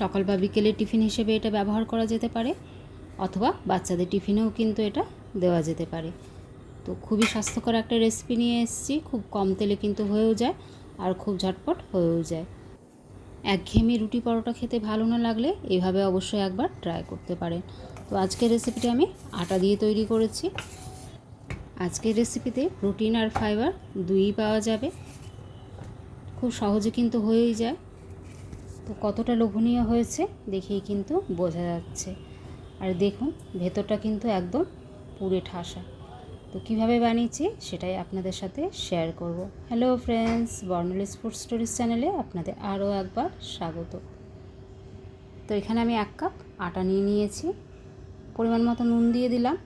সকাল বা বিকেলে টিফিন হিসেবে এটা ব্যবহার করা যেতে পারে, অথবা বাচ্চাদের টিফিনেও কিন্তু এটা দেওয়া যেতে পারে। তো খুবই স্বাস্থ্যকর একটা রেসিপি নিয়ে এসেছি, খুব কম তেলে কিন্তু হয়েও যায় আর খুব ঝটপট হয়েও যায়। একঘেয়েমি রুটি পরোটা খেতে ভালো না লাগলে এইভাবে অবশ্যই একবার ট্রাই করতে পারেন। তো আজকের রেসিপিটি আমি আটা দিয়ে তৈরি করেছি। আজকের রেসিপিতে প্রোটিন আর ফাইবার দুইই পাওয়া যাবে। খুব সহজে কিন্তু হয়েই যায়। তো কতটা লোভনীয় হয়েছে দেখেই কিন্তু বোঝা যাচ্ছে। আর দেখুন, ভেতরটা কিন্তু একদম পুরে ঠাসা। তো কীভাবে বানিয়েছি সেটাই আপনাদের সাথে শেয়ার করব। Hello friends Barnali sports stories চ্যানেলে আপনাদের আরও একবার স্বাগত। তো এখানে আমি এক কাপ আটা নিয়ে নিয়েছি। পরিমাণ মতো নুন দিয়ে দিলাম।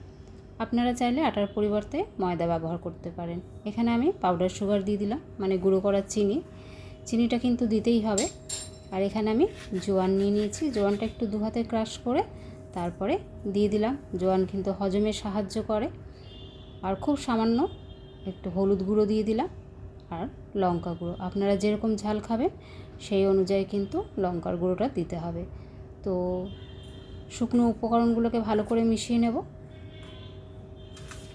আপনারা চাইলে আটার পরিবর্তে ময়দা ব্যবহার করতে পারেন। এখানে আমি পাউডার সুগার দিয়ে দিলাম মানে গুঁড়ো করা চিনি। চিনিটা কিন্তু দিতেই হবে। আর এখানে আমি জোয়ান নিয়ে নিয়েছি। জোয়ানটা একটু দু হাতে ক্রাশ করে তারপরে দিয়ে দিলাম। জোয়ান কিন্তু হজমে সাহায্য করে। আর খুব সামান্য একটু হলুদ গুঁড়ো দিয়ে দিলাম আর লঙ্কা গুঁড়ো। আপনারা যেরকম ঝাল খাবেন সেই অনুযায়ী কিন্তু লঙ্কার গুঁড়োটা দিতে হবে। তো শুকনো উপকরণগুলোকে ভালো করে মিশিয়ে নেব।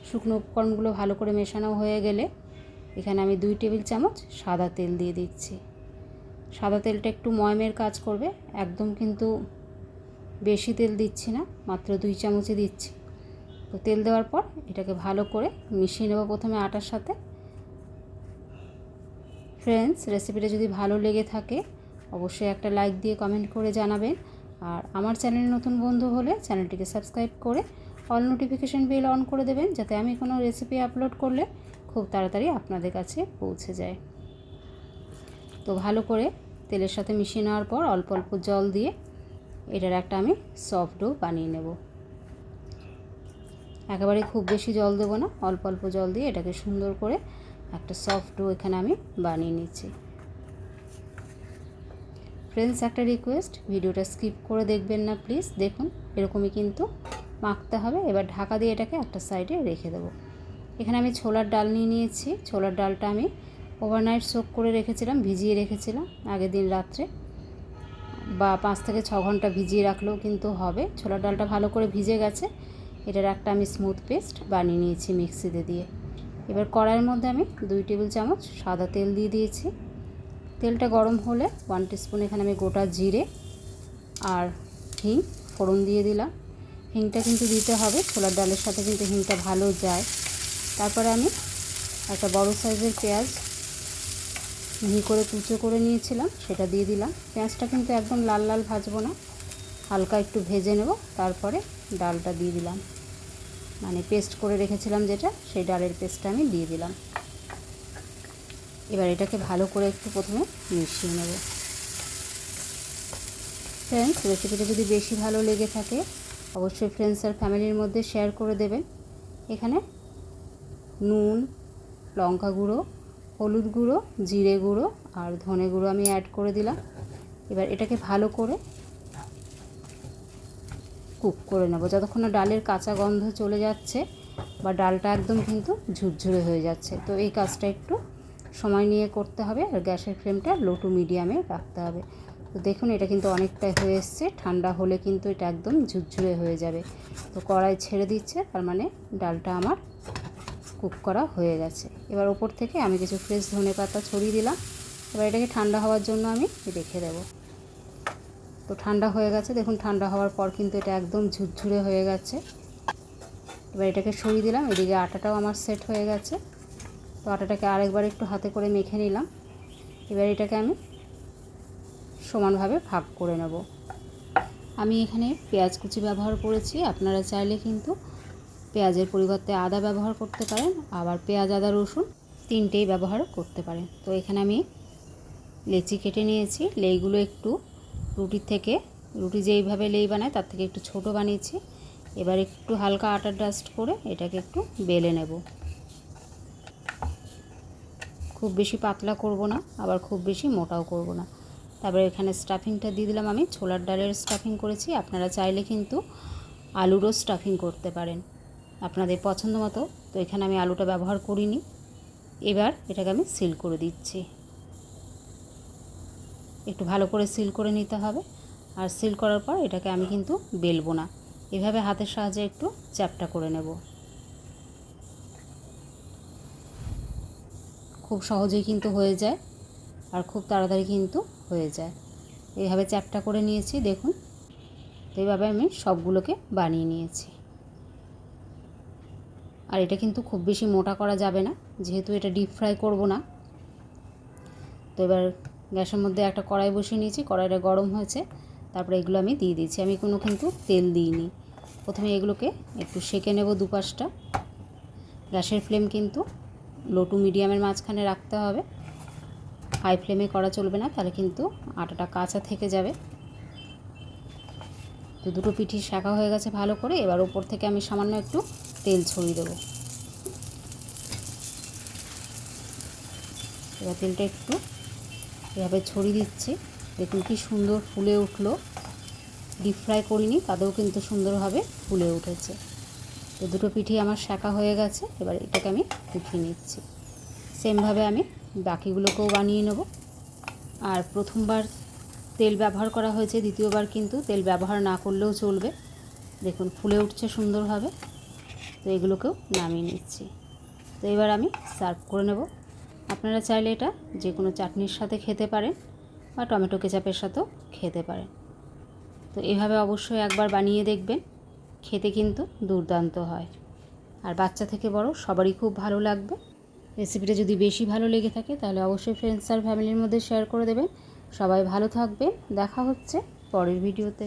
শুকনো উপকরণগুলো ভালো করে মেশানো হয়ে গেলে এখানে আমি দুই টেবিল চামচ সাদা তেল দিয়ে দিচ্ছি। সাদা তেলটা একটু ময়মের কাজ করবে, একদম কিন্তু বেশি তেল দিচ্ছি না, মাত্র দুই চামচই দিচ্ছি। তো তেল দেওয়ার পর এটাকে ভালো করে মিশিয়ে নেব প্রথমে আটার সাথে। ফ্রেন্ডস রেসিপিটা যদি ভালো লেগে থাকে, অবশ্যই একটা লাইক দিয়ে কমেন্ট করে জানাবেন। আর আমার চ্যানেল নতুন বন্ধু হলে চ্যানেলটিকে সাবস্ক্রাইব করে অল নোটিফিকেশান বেল অন করে দেবেন, যাতে আমি কোনো রেসিপি আপলোড করলে খুব তাড়াতাড়ি আপনাদের কাছে পৌঁছে যায়। তো ভালো করে তেলের সাথে মিশিয়ে নেওয়ার পর অল্প অল্প জল দিয়ে এটার একটা আমি সফট ডো বানিয়ে নেব। একেবারে খুব বেশি জল দেবো না, অল্প অল্প জল দিয়ে এটাকে সুন্দর করে একটা সফট ডো এখানে আমি বানিয়ে নিচ্ছি। ফ্রেন্ডস একটা রিকোয়েস্ট ভিডিওটা স্কিপ করে দেখবেন না প্লিজ দেখুন, এরকমই কিন্তু মাখতে হবে। এবার ঢাকা দিয়ে এটাকে একটা সাইডে রেখে দেবো। এখানে আমি ছোলার ডাল নিয়ে নিয়েছি। ছোলার ডালটা আমি ওভারনাইট সোক করে রেখেছিলাম, ভিজিয়ে রেখেছিলাম আগের দিন রাত্রে। বা পাঁচ থেকে ছ ঘণ্টা ভিজিয়ে রাখলেও কিন্তু হবে। ছোলার ডালটা ভালো করে ভিজে গেছে। এটার একটা আমি স্মুথ পেস্ট বানিয়ে নিয়েছি মিক্সিতে দিয়ে। এবার কড়াইয়ের মধ্যে আমি দুই টেবিল চামচ সাদা তেল দিয়ে দিয়েছি। তেলটা গরম হলে ওয়ান টিস্পুন এখানে আমি গোটা জিরে আর হিং, ফোড়ন দিয়ে দিলাম। হিংটা কিন্তু দিতে হবে, ছোলার ডালের সাথে কিন্তু হিংটা ভালো যায়। তারপরে আমি একটা বড় সাইজের পেঁয়াজ মিহি করে কুচো করে নিয়েছিলাম, সেটা দিয়ে দিলাম। পেঁয়াজটা কিন্তু একদম লাল লাল ভাজবো না। হালকা একটু ভেজে নেব, তারপরে ডালটা দিয়ে দিলাম। মানে পেস্ট করে রেখেছিলাম যেটা, সেই ডালের পেস্টটা আমি দিয়ে দিলাম। এবার এটাকে ভালো করে একটু প্রথমে মিশিয়ে নেব। ফ্রেন্ডস রেসিপিটা যদি বেশি ভালো লেগে থাকে, অবশ্যই ফ্রেন্ডস আর ফ্যামিলির মধ্যে শেয়ার করে দেবেন। এখানে নুন, লঙ্কা গুঁড়ো হলুদ গুঁড়ো, জিরে গুঁড়ো আর ধনে গুঁড়ো আমি অ্যাড করে দিলাম। এবার এটাকে ভালো করে কুক করে নেব। যতক্ষণ না ডালের কাঁচা গন্ধ চলে যাচ্ছে বা ডালটা একদম কিন্তু ঝুরঝুরে হয়ে যাচ্ছে। তো এই কাজটা একটু সময় নিয়ে করতে হবে আর গ্যাসের ফ্লেমটা লো টু মিডিয়ামে রাখতে হবে। তো দেখুন, এটা কিন্তু অনেকটাই হয়ে এসছে। ঠান্ডা হলে কিন্তু এটা একদম ঝুরঝুরে হয়ে যাবে। তো কড়াই ছেড়ে দিচ্ছে, তার মানে ডালটা আমার কুক করা হয়ে গেছে। এবার ওপর থেকে আমি কিছু ফ্রেশ ধনে পাতা ছড়িয়ে দিলাম। এবার এটাকে ঠান্ডা হওয়ার জন্য আমি রেখে দেব। তো ঠান্ডা হয়ে গেছে। দেখুন, ঠান্ডা হওয়ার পর কিন্তু এটা একদম ঝুরঝুরে হয়ে গেছে। এবার এটাকে সরিয়ে দিলাম। এদিকে আটাটাও আমার সেট হয়ে গেছে। তো আটাটাকে আরেকবার একটু হাতে করে মেখে নিলাম। এবার এটাকে আমি সমানভাবে ভাগ করে নেব। আমি এখানে পেঁয়াজ কুচি ব্যবহার করেছি। আপনারা চাইলে কিন্তু পেঁয়াজের পরিবর্তে আদা ব্যবহার করতে পারেন, আবার পেঁয়াজ, আদা, রসুন তিনটেই ব্যবহার করতে পারেন। তো এখানে আমি লেচি কেটে নিয়েছি। লেইগুলো একটু রুটির থেকে, রুটি যেইভাবে লেই বানায় তার থেকে একটু ছোট বানিয়েছি। এবার একটু হালকা আটা ডাস্ট করে এটাকে একটু বেলে নেব। খুব বেশি পাতলা করব না, আবার খুব বেশি মোটাও করব না। তারপরে এখানে স্টাফিংটা দিয়ে দিলাম আমি। ছোলার ডালের স্টাফিং করেছি। আপনারা চাইলে কিন্তু আলুরও স্টাফিং করতে পারেন। আপনাদের পছন্দ মতো, তো এখানে আমি আলুটা ব্যবহার করিনি। এবার এটাকে আমি সিল করে দিচ্ছি। একটু ভালো করে সিল করে নিতে হবে। আর সিল করার পর এটাকে আমি কিন্তু বেলবো না। এভাবে হাতের সাহায্যে একটু চ্যাপটা করে নেব। খুব সহজেই কিন্তু হয়ে যায় আর খুব তাড়াতাড়ি কিন্তু হয়ে যায়। এইভাবে চ্যাপটা করে নিয়েছি, দেখুন। তো এইভাবে আমি সবগুলোকে বানিয়ে নিয়েছি। আর এটা কিন্তু খুব বেশি মোটা করা যাবে না, যেহেতু এটা ডিপ ফ্রাই করব না। তো এবার গ্যাসের মধ্যে একটা কড়াই বসিয়ে নিয়েছি, কড়াইটা গরম হয়েছে, তারপরে এগুলো আমি দিয়ে দিয়েছি। আমি কোনো কিন্তু তেল দিইনি। প্রথমে এগুলোকে একটু সেঁকে নেব দুপাশটা। গ্যাসের ফ্লেম কিন্তু লো টু মিডিয়ামের মাঝখানে রাখতে হবে। হাই ফ্লেমে করা চলবে না, তাহলে কিন্তু আটাটা কাঁচা থেকে যাবে। তো দুটো পিঠি শাঁকা হয়ে গেছে ভালো করে। এবার ওপর থেকে আমি সামান্য একটু তেল ছড়িয়ে দেবো। এবার তেলটা একটু এভাবে ছড়িয়ে দিচ্ছি। দেখুন কি সুন্দর ফুলে উঠল। ডিপ ফ্রাই করিনি, তাতেও কিন্তু সুন্দরভাবে ফুলে উঠেছে। তো দুটো পিঠি আমার শাঁকা হয়ে গেছে, এবার এটাকে আমি উঠিয়ে নিচ্ছি। সেমভাবে আমি বাকিগুলোকেও বানিয়ে নেব। আর প্রথমবার তেল ব্যবহার করা হয়েছে, দ্বিতীয়বার কিন্তু তেল ব্যবহার না করলেও চলবে। দেখুন ফুলে উঠছে সুন্দরভাবে। তো এগুলোকেও নামিয়ে নিচ্ছি। তো এবার আমি সার্ভ করে নেব। আপনারা চাইলে এটা যে কোনো চাটনির সাথে খেতে পারেন বা টমেটো কেচাপের সাথেও খেতে পারেন। তো এভাবে অবশ্যই একবার বানিয়ে দেখবেন, খেতে কিন্তু দুর্দান্ত হয়। আর বাচ্চা থেকে বড় সবারই খুব ভালো লাগবে। রেসিপিটা যদি বেশি ভালো লেগে থাকে তাহলে অবশ্যই ফ্রেন্ডস আর ফ্যামিলির মধ্যে শেয়ার করে দেবেন। সবাই ভালো থাকবেন। দেখা হচ্ছে পরের ভিডিওতে